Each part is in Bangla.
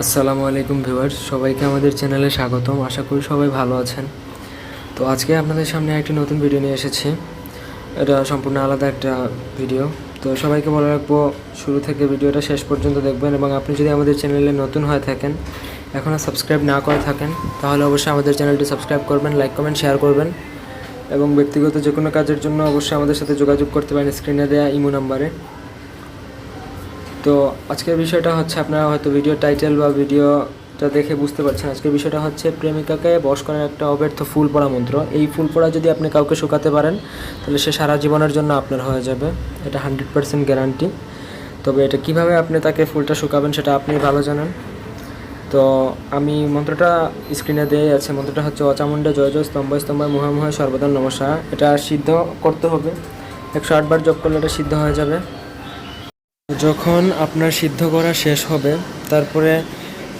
আসসালামু আলাইকুম ভিউয়ার্স, সবাইকে আমাদের চ্যানেলে স্বাগতম। আশা করি সবাই ভালো আছেন। তো আজকে আপনাদের সামনে একটি নতুন ভিডিও নিয়ে এসেছি। এটা সম্পূর্ণ আলাদা একটা ভিডিও। তো সবাইকে বলে রাখব, শুরু থেকে ভিডিওটা শেষ পর্যন্ত দেখবেন এবং আপনি যদি আমাদের চ্যানেলে নতুন হয়ে থাকেন এখনও সাবস্ক্রাইব না করে থাকেন, তাহলে অবশ্যই আমাদের চ্যানেলটি সাবস্ক্রাইব করবেন, লাইক, কমেন্ট, শেয়ার করবেন এবং ব্যক্তিগত যে কোনো কাজের জন্য অবশ্যই আমাদের সাথে যোগাযোগ করতে পারেন স্ক্রিনে দেওয়া ইমো নাম্বারে। তো আজকের বিষয়টা হচ্ছে আপনারা হয়তো ভিডিও টাইটেল বা ভিডিওটা দেখে বুঝতে পারছেন। আজকের বিষয়টা হচ্ছে প্রেমিকাকে বশ করার একটা অব্যর্থ ফুল পড়া মন্ত্র। এই ফুল পড়া যদি আপনি কাউকে শুকাতে পারেন, তাহলে সে সারা জীবনের জন্য আপনার হয়ে যাবে। এটা হান্ড্রেড পার্সেন্ট গ্যারান্টি তবে এটা কীভাবে আপনি তাকে ফুলটা শুকাবেন সেটা আপনি ভালো জানেন। তো আমি মন্ত্রটা স্ক্রিনে দিয়ে আছে। মন্ত্রটা হচ্ছে, অচামুণ্ডা জয় জয় স্তম্ভ স্তম্ভ মুহামুহ সর্বদা নমস্কার এটা সিদ্ধ করতে হবে। একশো আটবার জপ করলে এটা সিদ্ধ হয়ে যাবে। যখন আপনার সিদ্ধ করা শেষ হবে, তারপরে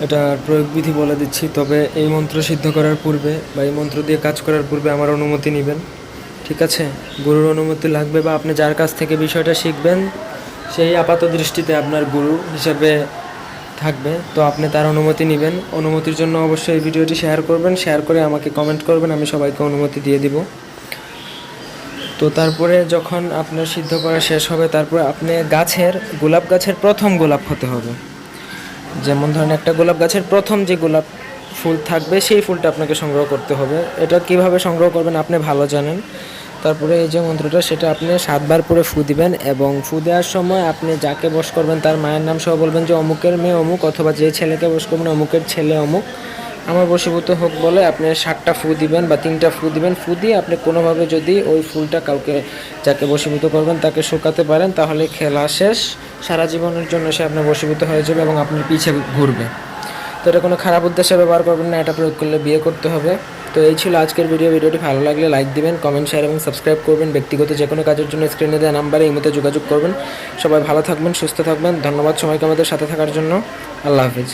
এটা প্রয়োগ বিধি বলে দিচ্ছি, তবে এই মন্ত্র সিদ্ধ করার পূর্বে বা এই মন্ত্র দিয়ে কাজ করার পূর্বে আমার অনুমতি নেবেন। ঠিক আছে? গুরুর অনুমতি লাগবে বা আপনি যার কাছ থেকে বিষয়টা শিখবেন, সেই আপাত দৃষ্টিতে আপনার গুরু হিসেবে থাকবে। তো আপনি তার অনুমতি নেবেন। অনুমতির জন্য অবশ্যই এই ভিডিওটি শেয়ার করবেন। শেয়ার করে আমাকে কমেন্ট করবেন। আমি সবাইকে অনুমতি দিয়ে দিব। তো তারপরে যখন আপনার সিদ্ধ করা শেষ হবে, তারপরে আপনি গাছের, গোলাপ গাছের প্রথম গোলাপ হতে হবে। যেমন ধরেন একটা গোলাপ গাছের প্রথম যে গোলাপ ফুল থাকবে, সেই ফুলটা আপনাকে সংগ্রহ করতে হবে। এটা কীভাবে সংগ্রহ করবেন আপনি ভালো জানেন। তারপরে এই যে মন্ত্রটা, সেটা আপনি সাতবার পরে ফু দিবেন এবং ফু দেওয়ার সময় আপনি যাকে বস করবেন, তার মায়ের নাম সহ বলবেন যে, অমুকের মেয়ে অমুক অথবা যে ছেলেকে বস করবেন, অমুকের ছেলে অমুক। আমার বশীভূত হোক বলে আপনি সাতটা ফু দিবেন বা তিনটা ফু দিবেন, ফু দিয়ে আপনি কোনোভাবে যদি ওই ফুলটা কাউকে, যাকে বশীভূত করবেন, তাকে শুকাতে পারেন, তাহলে খেলা শেষ। সারা জীবনের জন্য সে আপনার বশীভূত হয়ে যাবে এবং আপনি পিছে ঘুরবে। তো এটা কোনো খারাপ উদ্দেশ্যে ব্যবহার করবেন না, এটা প্রয়োগ করলে বিয়ে করতে হবে। তো এই ছিল আজকের ভিডিও। ভিডিওটি ভালো লাগলে লাইক দিবেন, কমেন্ট, শেয়ার এবং সাবস্ক্রাইব করবেন। ব্যক্তিগত যে কোনো কাজের জন্য স্ক্রিনে দেওয়া নাম্বারে এই মতো যোগাযোগ করবেন। সবাই ভালো থাকবেন, সুস্থ থাকবেন। ধন্যবাদ সময়কে আমাদের সাথে থাকার জন্য। আল্লাহ হাফিজ।